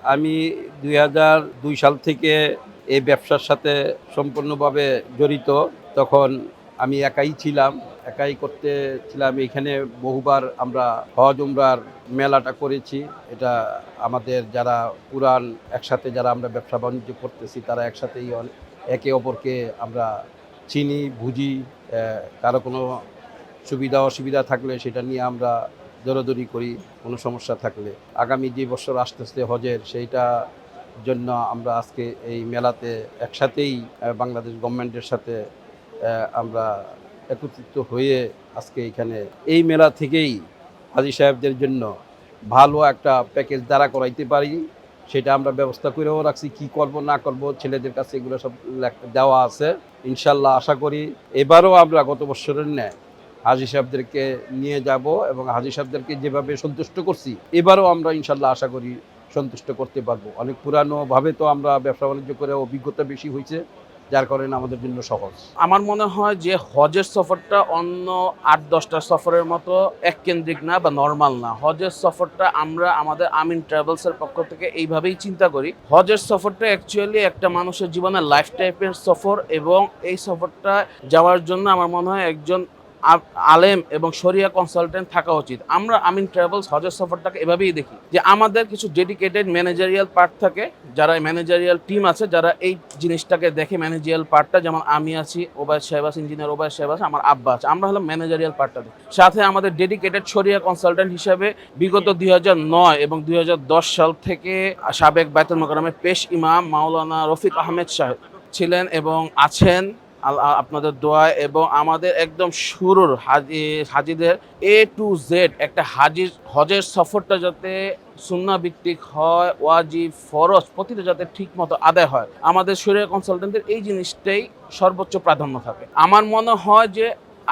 আমি দুই দুই সাল থেকে এই ব্যবসার সাথে সম্পূর্ণভাবে জড়িত। তখন আমি একাই ছিলাম, একাই করতে ছিলাম এখানে বহুবার আমরা হজ উমরার মেলাটা করেছি। এটা আমাদের যারা পুরান একসাথে যারা আমরা ব্যবসা বাণিজ্য করতেছি, তারা একসাথেই একে অপরকে আমরা চিনি, বুঝি কারও কোনো সুবিধা, অসুবিধা থাকলে সেটা নিয়ে আমরা দৌড়াদৌড়ি করি, কোনো সমস্যা থাকলে। আগামী যে বছর আসতেছে হজের, সেইটা জন্য আমরা আজকে এই মেলাতে একসাথেই বাংলাদেশ গভর্নমেন্টের সাথে আমরা একত্রিত হয়ে আজকে এখানে এই মেলা থেকেই হাজি সাহেবদের জন্য ভালো একটা প্যাকেজ দ্বারা করাইতে পারি। সেটা আমরা ব্যবস্থা করেও রাখছি, কি করব, না করব, ছেলেদের কাছে এগুলো সব দেওয়া আছে। ইনশাল্লাহ আশা করি এবারও আমরা গত বছরের ন্যায় হাজি সাহেবদেরকে নিয়ে যাব এবং হাজি সাহেবদেরকে যেভাবে সন্তুষ্ট করছি, এবারও আমরা ইনশাল্লাহ আশা করি সন্তুষ্ট করতে পারব। অনেক পুরানোভাবে তো আমরা ব্যবসা বাণিজ্য করে অভিজ্ঞতা বেশি হয়েছে, যার কারণে আমাদের জন্য সহজ। আমার মনে হয় যে হজের সফরটা অন্য আট, দশটা সফরের মতো এককেন্দ্রিক না বা নর্মাল না। হজের সফরটা আমরা আমাদের আমিন ট্রাভেলসের পক্ষ থেকে এইভাবেই চিন্তা করি। হজের সফরটা অ্যাকচুয়ালি একটা মানুষের জীবনে লাইফ টাইপের সফর এবং এই সফরটা যাওয়ার জন্য আমার মনে হয় একজন আলেম এবং শরিয়া কনসালটেন্ট থাকা উচিত। আমরা আমিন ট্রাভেলস হজের সফরটাকে এভাবেই দেখি যে আমাদের কিছু ডেডিকেটেড ম্যানেজারিয়াল পার্ট থাকে, যারা ম্যানেজারিয়াল টিম আছে, যারা এই জিনিসটাকে দেখে ম্যানেজারিয়াল পার্টটা যেমন আমি আছি, ওবায়দ সাহেব আছে ইঞ্জিনিয়ার ওবায়দ সাহেব আছে, আমার আব্বা আছে, আমরা হলাম ম্যানেজারিয়াল পার্টটা দেখি। সাথে আমাদের ডেডিকেটেড শরিয়া কনসালটেন্ট হিসাবে বিগত দুই হাজার নয় এবং দুই হাজার দশ সাল থেকে সাবেক বাইতুল মোকারমের পেশ ইমাম মাওলানা রফিক আহমেদ সাহেব ছিলেন এবং আছেন আপনাদের দোয়া এবং আমাদের একদম শুরুর হাজি, হাজিদের এ টু জেড একটা হাজির হজের সফরটা যাতে সুন্না ভিত্তিক হয় ওয়াজি ফরজ, প্রতিটা যাতে ঠিক মতো আদায় হয়। আমাদের শরীর কনসালটেন্টদের এই জিনিসটাই সর্বোচ্চ প্রাধান্য থাকে। আমার মনে হয় যে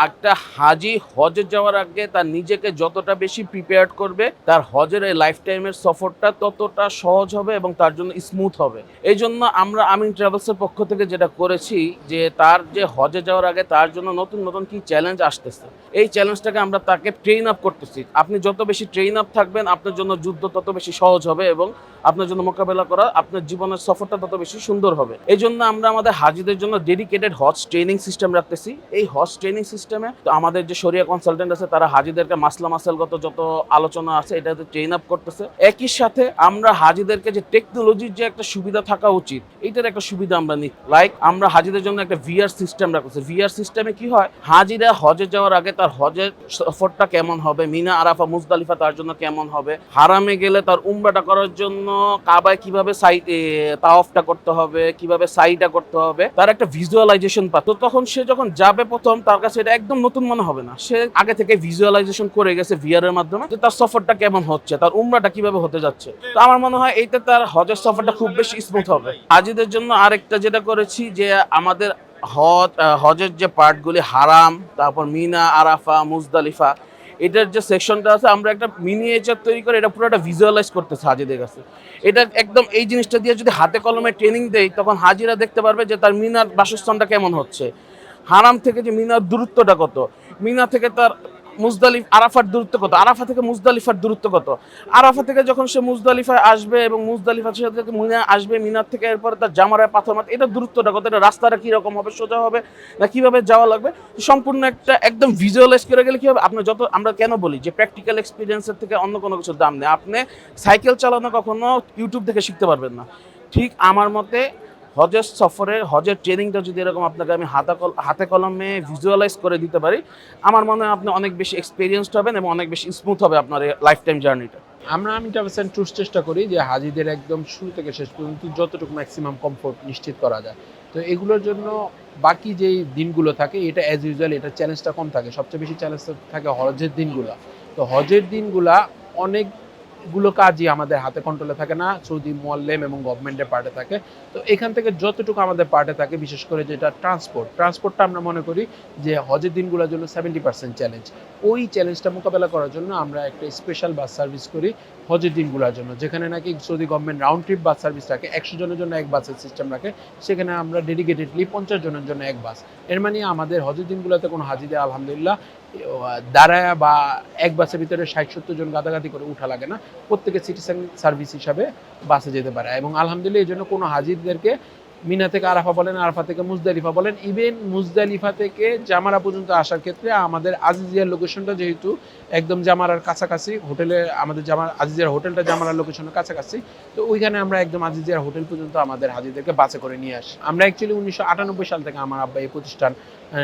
একটা হাজি হজে যাওয়ার আগে তার নিজেকে যতটা বেশি প্রিপেয়ার করবে, তার হজের এই লাইফ টাইমের সফরটা ততটা সহজ হবে এবং তার জন্য স্মুথ হবে। এই জন্য আমরা আমিন ট্রাভেলসের পক্ষ থেকে যেটা করেছি যে তার যে হজে যাওয়ার আগে তার জন্য নতুন নতুন কি চ্যালেঞ্জ আসতেছে। এই চ্যালেঞ্জটাকে আমরা তাকে ট্রেন আপ করতেছি। আপনি যত বেশি ট্রেন আপ থাকবেন, আপনার জন্য যুদ্ধ তত বেশি সহজ হবে এবং আপনার জন্য মোকাবেলা করা, আপনার জীবনের সফরটা তত বেশি সুন্দর হবে। এই জন্য আমরা আমাদের হাজিদের জন্য ডেডিকেটেড হজ ট্রেনিং সিস্টেম রাখতেছি। এই হজ ট্রেনিং সিস্টেমে তো আমাদের যে শরিয়া কনসালটেন্ট আছে, তারা হাজিদেরকে মাসলা মাসালগত যত আলোচনা আছে এটাতে ট্রেন আপ করতেছে। একই সাথে আমরা হাজিদেরকে যে টেকনোলজির যে একটা সুবিধা থাকা উচিত এইটার একটা সুবিধা আমরা নিই। লাইক আমরা হাজিদের জন্য একটা ভিআর সিস্টেম রাখতেছি। ভিআর সিস্টেমে কি হয়? হাজিরা হজে যাওয়ার আগে তার হজের সফরটা কেমন হবে? মিনা, আরাফা, মুজদালিফা তার জন্য কেমন হবে? হারামে গেলে তার উমরাটা করার জন্য কাবায় কীভাবে সাই করতে হবে? কীভাবে সাইটা করতে হবে? তার একটা ভিজুয়ালাইজেশন পাতো তখন সে যখন যাবে প্রথম, তার কাছে এটা একদম নতুন মনে হবে না। সে আগে থেকে ভিজুয়ালাইজেশন করে গেছে ভিআর এর মাধ্যমে যে তার সফরটা কেমন হচ্ছে, তার উমরাটা কীভাবে হতে যাচ্ছে। তো আমার মনে হয় এইটা তার হজের সফরটা খুব বেশি স্মুথ হবে। হাজিদের জন্য আরেকটা যেটা করেছি যে আমাদের হজ হজের যে পার্টগুলি, হারাম, তারপর মিনা, আরাফা, মুজদালিফা, এটার যে সেকশনটা আছে, আমরা একটা মিনিয়েচার তৈরি করে এটা পুরোটা ভিজুয়ালাইজ করতেছে হাজিদের কাছে। এটা একদম এই জিনিসটা দিয়ে যদি হাতে কলমে ট্রেনিং দেয় তখন হাজিরা দেখতে পারবে যে তার মিনার বাসস্থানটা কেমন হচ্ছে। হারাম থেকে যে মিনার দূরত্বটা কত? মিনা থেকে তার মুজদালিফ আরাফার দূরত্ব কত? আরাফা থেকে মুজদালিফার দূরত্ব কত? আরাফা থেকে যখন সে মুজদালিফায় আসবে এবং মুজদালিফার সাথে মিনা আসবে মিনার থেকে এরপর তার জামারায় পাথর মাথা, এটা দূরত্বটা কত? এটা রাস্তাটা কীরকম হবে? সোজা হবে না কীভাবে যাওয়া লাগবে? সম্পূর্ণ একটা একদম ভিজুয়ালাইজ করে গেলে কি হবে? আপনার যত, আমরা কেন বলি যে প্র্যাকটিক্যাল এক্সপিরিয়েন্সের থেকে অন্য কোনো কিছুর দাম নেই। আপনি সাইকেল চালানো কখনো ইউটিউব থেকে শিখতে পারবেন না। ঠিক আমার মতে হজের সফরে হজের ট্রেনিংটা যদি এরকম আপনাকে আমি হাতা হাতে কলমে ভিজুয়ালাইজ করে দিতে পারি, আমার মনে হয় আপনি অনেক বেশি এক্সপিরিয়েন্সড হবেন এবং অনেক বেশি স্মুথ হবে আপনার লাইফ টাইম জার্নিটা আমরা আমি ট্রাভেলস ট্যুরস চেষ্টা করি যে হাজিদের একদম শুরু থেকে শেষ পর্যন্ত যতটুকু ম্যাক্সিমাম কমফোর্ট নিশ্চিত করা যায়। তো এগুলোর জন্য বাকি যেই দিনগুলো থাকে, এটা অ্যাজ ইউজুয়াল এটা চ্যালেঞ্জটা কম থাকে। সবচেয়ে বেশি চ্যালেঞ্জ থাকে হজের দিনগুলো। তো হজের দিনগুলা অনেকগুলো কাজই আমাদের হাতে কন্ট্রোলে থাকে না, সৌদি মোয়াল্লেম এবং গভর্নমেন্টের পার্টে থাকে। তো এখান থেকে যতটুকু আমাদের পার্টে থাকে, বিশেষ করে যেটা ট্রান্সপোর্ট ট্রান্সপোর্টটা আমরা মনে করি যে হজের দিনগুলোর জন্য সেভেন্টি পার্সেন্ট চ্যালেঞ্জ ওই চ্যালেঞ্জটা মোকাবেলা করার জন্য আমরা একটা স্পেশাল বাস সার্ভিস করি হজের দিনগুলোর জন্য, যেখানে নাকি Saudi government round trip bus service রাখে, একশো জনের জন্য এক বাসের সিস্টেম রাখে, সেখানে আমরা ডেডিকেটেডলি পঞ্চাশ জনের জন্য এক বাসের মানে আমাদের হজের দিনগুলোতে কোনো হাজিদের আলহামদুলিল্লাহ দাঁড়ায় বা এক বাসের ভিতরে ষাট, সত্তর জন গাদাগাদি করে উঠা লাগে না। প্রত্যেকে সিটিজেন সার্ভিস হিসাবে বাসে যেতে পারে। এবং আলহামদুলিল্লাহ, এই জন্য কোনো হাজিরদেরকে মিনা থেকে আরাফা বলেন, আরাফা থেকে মুজদালিফা বলেন ইভেন মুজদালিফা থেকে জামারা পর্যন্ত আসার ক্ষেত্রে আমাদের আজিজিয়ার লোকেশনটা যেহেতু একদম জামারার কাছাকাছি, হোটেলে আমাদের জামার, আজিজিয়ার হোটেলটা জামারার লোকেশনের কাছাকাছি, তো ওইখানে আমরা একদম আজিজিয়ার হোটেল পর্যন্ত আমাদের হাজিদেরকে বাসে করে নিয়ে আসি। আমরা অ্যাকচুয়ালি উনিশশো আটানব্বই সাল থেকে আমার আব্বা এই প্রতিষ্ঠান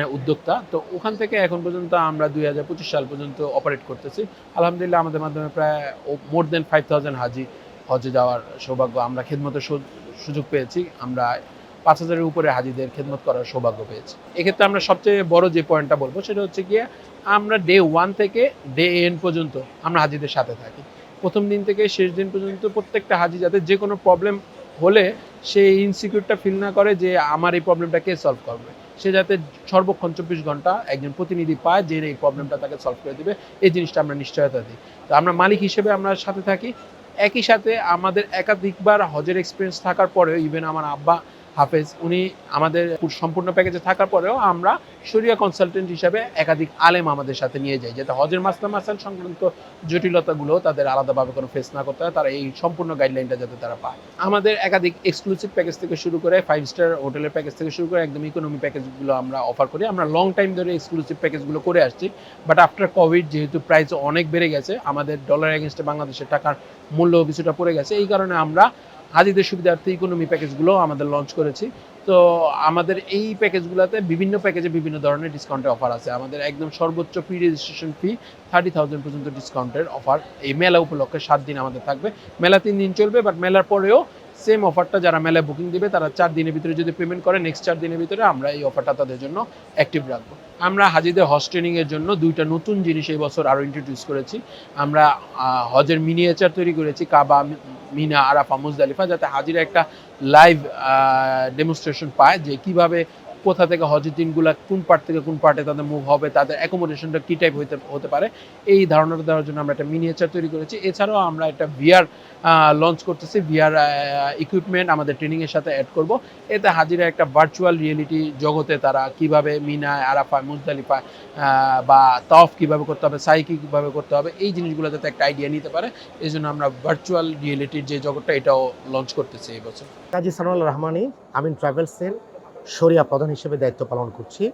উদ্যোক্তা, তো ওখান থেকে এখন পর্যন্ত আমরা দুই হাজার পঁচিশ সাল পর্যন্ত অপারেট করতেছি। আলহামদুলিল্লাহ আমাদের মাধ্যমে প্রায় মোর দেন ফাইভ থাউজেন্ড হাজি হজে যাওয়ার সৌভাগ্য, আমরা খেদমতের সু- সুযোগ পেয়েছি। আমরা পাঁচ হাজারের উপরে হাজিদের খেদমত করার সৌভাগ্য পেয়েছি। এক্ষেত্রে আমরা সবচেয়ে বড় যে পয়েন্টটা বলব, সেটা হচ্ছে গিয়ে আমরা ডে ওয়ান থেকে ডে এন পর্যন্ত আমরা হাজিদের সাথে থাকি। প্রথম দিন থেকে শেষ দিন পর্যন্ত প্রত্যেকটা হাজি যাতে যে কোনো প্রবলেম হলে সে ইনসিকিউরটা ফিল না করে যে আমার এই প্রবলেমটা কে সলভ করবে। সে যাতে সর্বক্ষণ চব্বিশ ঘণ্টা একজন প্রতিনিধি পায় যে এই প্রবলেমটা তাকে সলভ করে দিবে। এই জিনিসটা আমরা নিশ্চয়তা দিই। তো আমরা মালিক হিসেবে আমরা সাথে থাকি। একই সাথে আমাদের একাধিকবার হজের এক্সপিরিয়েন্স থাকার পরেও ইভেন আমার আব্বা হাফেজ, উনি আমাদের সম্পূর্ণ প্যাকেজে থাকার পরেও আমরা শরিয়া কনসালটেন্ট হিসাবে একাধিক আলেম আমাদের সাথে নিয়ে যাই, যাতে হজের মাসলা মাসাল সংক্রান্ত জটিলতাগুলো তাদের আলাদাভাবে কোনো ফেস না করতে হয়, তারা এই সম্পূর্ণ গাইডলাইনটা যাতে তারা পায়। আমাদের একাধিক এক্সক্লুসিভ প্যাকেজ থেকে শুরু করে ফাইভ স্টার হোটেলের প্যাকেজ থেকে শুরু করে একদম ইকোনমি প্যাকেজগুলো আমরা অফার করি। আমরা লং টাইম ধরে এক্সক্লুসিভ প্যাকেজগুলো করে আসছি বাট আফটার কোভিড যেহেতু প্রাইস অনেক বেড়ে গেছে, আমাদের ডলার এগেনস্টে বাংলাদেশের টাকার মূল্য কিছুটা পড়ে গেছে, এই কারণে আমরা হাজিদের সুবিধার্থে ইকোনমি প্যাকেজগুলো আমাদের লঞ্চ করেছি। তো আমাদের এই প্যাকেজগুলোতে বিভিন্ন প্যাকেজে বিভিন্ন ধরনের ডিসকাউন্টের অফার আছে। আমাদের একদম সর্বোচ্চ pre registration fee thirty thousand পর্যন্ত ডিসকাউন্টের অফার এই মেলা উপলক্ষে সাত দিন আমাদের থাকবে। মেলা তিন দিন চলবে বাট মেলার পরেও সেম অফারটা যারা মেলায় বুকিং দিবে, তারা চার দিনের ভিতরে যদি পেমেন্ট করে নেক্সট চার দিনের ভিতরে আমরা এই অফারটা তাদের জন্য অ্যাক্টিভ রাখব। আমরা হাজিদের হজ ট্রেনিংয়ের জন্য দুইটা নতুন জিনিস এই বছর আরও ইন্ট্রোডিউস করেছি। আমরা হজের মিনিয়েচার তৈরি করেছি, কাবা মিনা, আরাফা, মুজদালিফা, যাতে হাজিরা একটা লাইভ ডেমনস্ট্রেশন পায় যে কীভাবে কোথা থেকে হজের দিনগুলা, কোন পার্ট থেকে কোন পার্টে তাদের মুভ হবে, তাদের অ্যাকোমোডেশনটা কী টাইপ হতে হতে পারে, এই ধারণাটা দেওয়ার জন্য আমরা একটা মিনিয়েচার তৈরি করেছি। এছাড়াও আমরা একটা ভিআর লঞ্চ করতেছি ভিআর ইকুইপমেন্ট আমাদের ট্রেনিংয়ের সাথে অ্যাড করব। এতে হাজিরা একটা ভার্চুয়াল রিয়েলিটি জগতে তারা কীভাবে মিনায় আরাফায় মুজদালিফায় বা তফ কীভাবে করতে হবে, সাইকি কীভাবে করতে হবে, এই জিনিসগুলো যাতে একটা আইডিয়া নিতে পারে। এই জন্য আমরা ভার্চুয়াল রিয়েলিটির যে জগৎটা এটাও লঞ্চ করতেছি এই বছর। কাজী সানোয়াল রহমানি, আমিন ট্রাভেলসের শরিয়া প্রধান হিসেবে দায়িত্ব পালন করছি।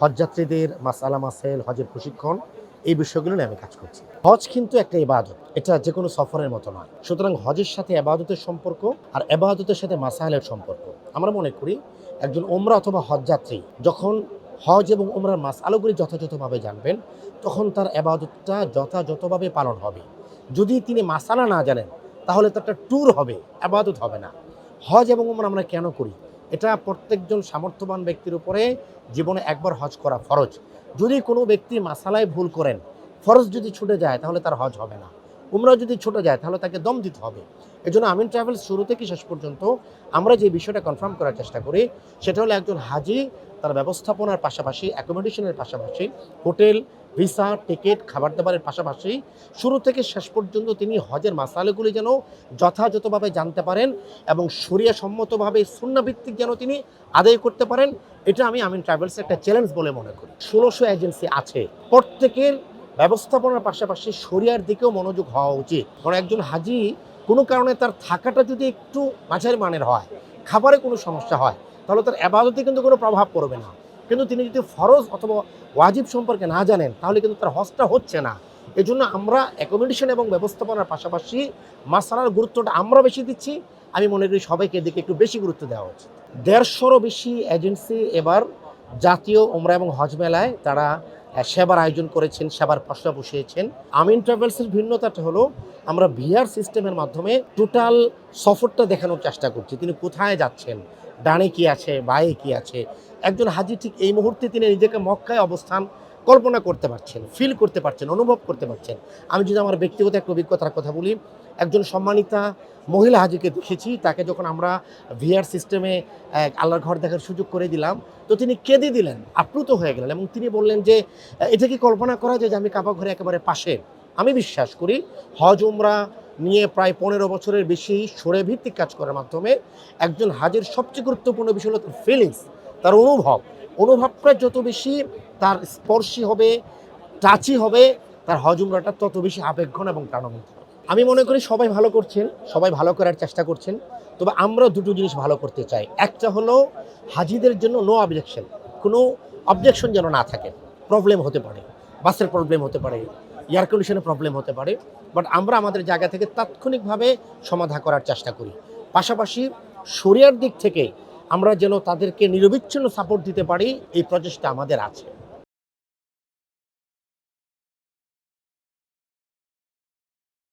হজযাত্রীদের মাসালা মাসেল হজের প্রশিক্ষণ, এই বিষয়গুলো নিয়ে আমি কাজ করছি। হজ কিন্তু একটা ইবাদত, এটা যে কোনো সফরের মতো নয়। সুতরাং হজের সাথে এবাদতের সম্পর্ক আর এবাদতের সাথে মাসাইলের সম্পর্ক। আমরা মনে করি, একজন ওমরা অথবা হজযাত্রী যখন হজ এবং ওমরার মাস আলোগুলি যথাযথভাবে জানবেন, তখন তার এবাদতটা যথাযথভাবে পালন হবে। যদি তিনি মাসালা না জানেন, তাহলে তো একটা ট্যুর হবে আবাদত হবে না। হজ এবং ওমরা আমরা কেন করি? এটা প্রত্যেকজন সামর্থ্যবান ব্যক্তির উপরে জীবনে একবার হজ করা ফরজ। যদি কোনো ব্যক্তি মাসালায় ভুল করেন, ফরজ যদি ছুটে যায়, তাহলে তার হজ হবে না। উমরা যদি ছুটে যায়, তাহলে তাকে দম দিতে হবে। এজন্য আমিন ট্রাভেলস শুরু থেকে শেষ পর্যন্ত আমরা যে বিষয়টা কনফার্ম করার চেষ্টা করি, সেটা হলো একজন হাজি, তার ব্যবস্থাপনার পাশাপাশি অ্যাকোমোডেশনের পাশাপাশি হোটেল ভিসা, টিকিট খাবার দাবারের পাশাপাশি শুরু থেকে শেষ পর্যন্ত তিনি হজের মাসালাগুলি যেন যথাযথভাবে জানতে পারেন এবং সম্মতভাবে সুন্নাভিত্তিক যেন তিনি আদায় করতে পারেন, এটা আমি আমিন ট্রাভেলস একটা চ্যালেঞ্জ বলে মনে করি। ষোলোশো এজেন্সি আছে। প্রত্যেকের ব্যবস্থাপনার পাশাপাশি শরিয়ার দিকেও মনোযোগ হওয়া উচিত। কারণ একজন হাজি, কোনো কারণে তার থাকাটা যদি একটু মাঝারি মানের হয়, খাবারে কোনো সমস্যা হয়, তাহলে তার আবাদতে কিন্তু কোনো প্রভাব পড়বে না। কিন্তু তিনি যদি ফরজ অথবা ওয়াজিব সম্পর্কে না জানেন, তাহলে কিন্তু তার হজটা হচ্ছে না। এজন্য আমরা অ্যাকোমোডেশন এবং ব্যবস্থাপনার পাশাপাশি মাসালার গুরুত্বটা আমরা বেশি দিচ্ছি। আমি মনে করি সবাইকে এদিকে একটু বেশি গুরুত্ব দেওয়া উচিত। দেড়শোরও বেশি এজেন্সি এবার জাতীয় ওমরা এবং হজ মেলায় তারা সেবার আয়োজন করেছেন, সেবার পশলা বসিয়েছেন। আমিন ট্রাভেলসের ভিন্নতাটা হলো, আমরা ভিআর সিস্টেমের মাধ্যমে টোটাল সফরটা দেখানোর চেষ্টা করছি। তিনি কোথায় যাচ্ছেন? ডানে কি আছে, বায়ে কি আছে? একজন হাজি ঠিক এই মুহূর্তে তিনি নিজেকে মক্কায় অবস্থান কল্পনা করতে পারছেন ফিল করতে পারছেন, অনুভব করতে পারছেন। আমি যদি আমার ব্যক্তিগত একটা অভিজ্ঞতার কথা বলি, একজন সম্মানিতা মহিলা হাজিকে দেখেছি, তাকে যখন আমরা ভিআর সিস্টেমে আল্লাহর ঘর দেখার সুযোগ করে দিলাম, তো তিনি কেঁদে দিলেন, আপ্লুত হয়ে গেলেন এবং তিনি বললেন যে এটা কি কল্পনা করা যায় যে আমি কাবা ঘরে একেবারে পাশে? আমি বিশ্বাস করি হজ, উমরা নিয়ে প্রায় পনেরো বছরের বেশি সরে ভিত্তিক কাজ করার মাধ্যমে একজন হাজের সবচেয়ে গুরুত্বপূর্ণ বিষয় হলো তার ফিলিংস তার অনুভব। অনুভবটা যত বেশি তার স্পর্শী হবে টাচই হবে, তার হজ উমরাটা তত বেশি আবেগঘন এবং প্রাণবন্ত। আমি মনে করি সবাই ভালো করছেন, সবাই ভালো করার চেষ্টা করছেন, তবে আমরা দুটো জিনিস ভালো করতে চাই। একটা হলো হাজিদের জন্য নো অবজেকশন কোনো অবজেকশন যেন না থাকে। প্রবলেম হতে পারে, বাসের প্রবলেম হতে পারে এয়ার কন্ডিশনের প্রবলেম হতে পারে বাট আমরা আমাদের জায়গা থেকে তাৎক্ষণিকভাবে সমাধা করার চেষ্টা করি। পাশাপাশি শরিয়ার দিক থেকে আমরা যেন তাদেরকে নিরবিচ্ছিন্ন সাপোর্ট দিতে পারি, এই প্রচেষ্টা আমাদের আছে।